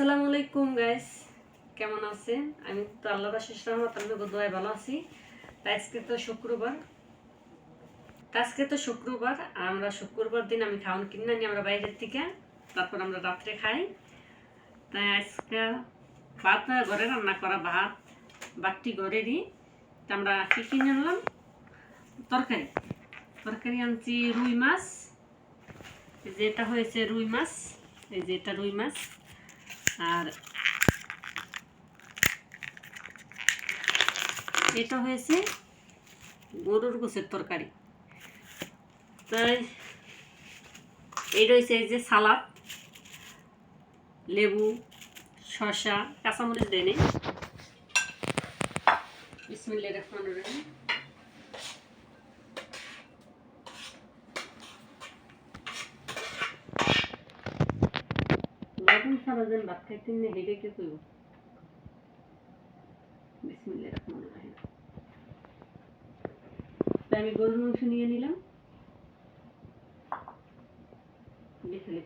আসসালামু আলাইকুম গাইস কেমন আছেন? আমি তো আল্লাহ আশিস রহমত আমি দোয়ায় ভালো আছি। আজকে তো শুক্রবার। আজকে তো শুক্রবার। আমরা শুক্রবার দিন আমি খাওয়ান কিনে আনি আমরা বাইরের থেকে তারপর আমরা রাত্রে খাই। তাই আজকে ভাত ঘরে রান্না করা ভাত। বাটি ঘরেরই। তা আমরা কী কিনে আনলাম? তরকারি। তরকারি আনছি রুই মাছ। এই যে এটা হয়েছে রুই মাছ। এই যে এটা রুই মাছ। আর এটা হয়েছে গরুর গোছের তরকারি। তাই এই রয়েছে এই যে সালাদ, লেবু, শসা, কাঁচামরিচ দেয়নি বিসমিল্লাহির রহমানির রহিম। লবণ সারা দিন ভাত খাইতেন না হেঁটে কে কইব আমি গরুর মাংস নিয়ে নিলাম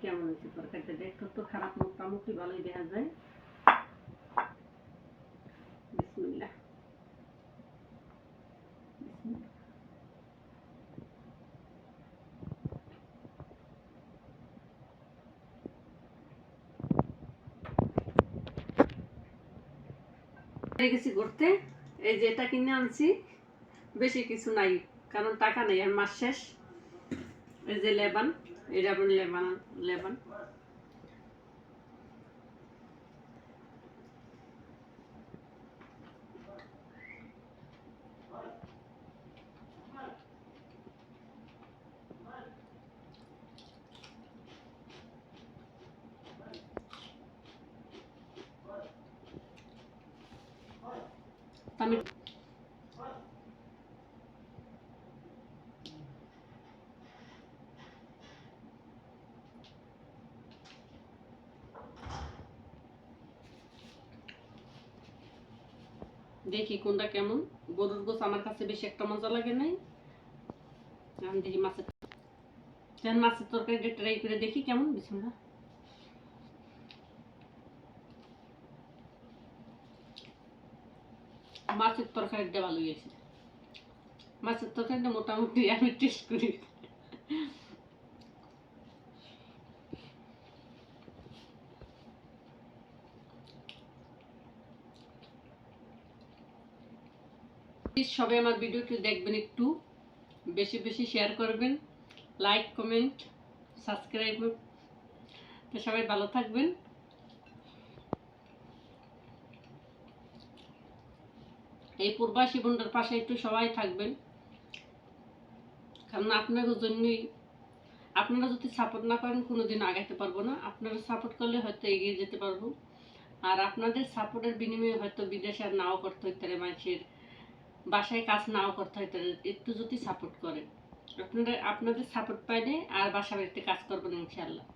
কেমন হয়েছে তরকারিটা দেখতে তো খারাপ মোটামুটি ভালোই দেখা যায় হয়ে গেছি ঘুরতে, এই যে এটা কিনে আনছি। বেশি কিছু নাই, কারণ টাকা নেই, আর মাস শেষ। এই যে লেবান এটা লেবান লেবান। দেখি কোনটা কেমন। গরুর গোছ আমার কাছে বেশি একটা মজা লাগে নাই। আমি দেখি মাছের মাছের তরকারিটা ট্রাই করে দেখি কেমন বিছানা মাছের তরকারিটা ভালো হয়েছে মাছের তরকারিটা মোটামুটি আমি টেস্ট করি। সবাই আমার ভিডিওটি দেখবেন একটু। বেশি বেশি শেয়ার করবেন। লাইক কমেন্ট সাবস্ক্রাইব তো সবাই ভালো থাকবেন। এই পূর্বাসী বোনটার পাশে একটু সবাই থাকবেন। কারণ আপনাদের জন্যই, আপনারা যদি সাপোর্ট না করেন, কোনোদিন আগাইতে পারব না। আপনারা সাপোর্ট করলে হয়তো এগিয়ে যেতে পারব। আর আপনাদের সাপোর্টের বিনিময়ে হয়তো বিদেশে আর নাও করতে হইতে পারে, মানুষের বাসায় কাজ নাও করতে হইতে পারে, একটু যদি সাপোর্ট করে আপনারা, আপনাদের সাপোর্ট পাইলে আর বাসা বাড়িতে কাজ করবেন ইনশাল্লাহ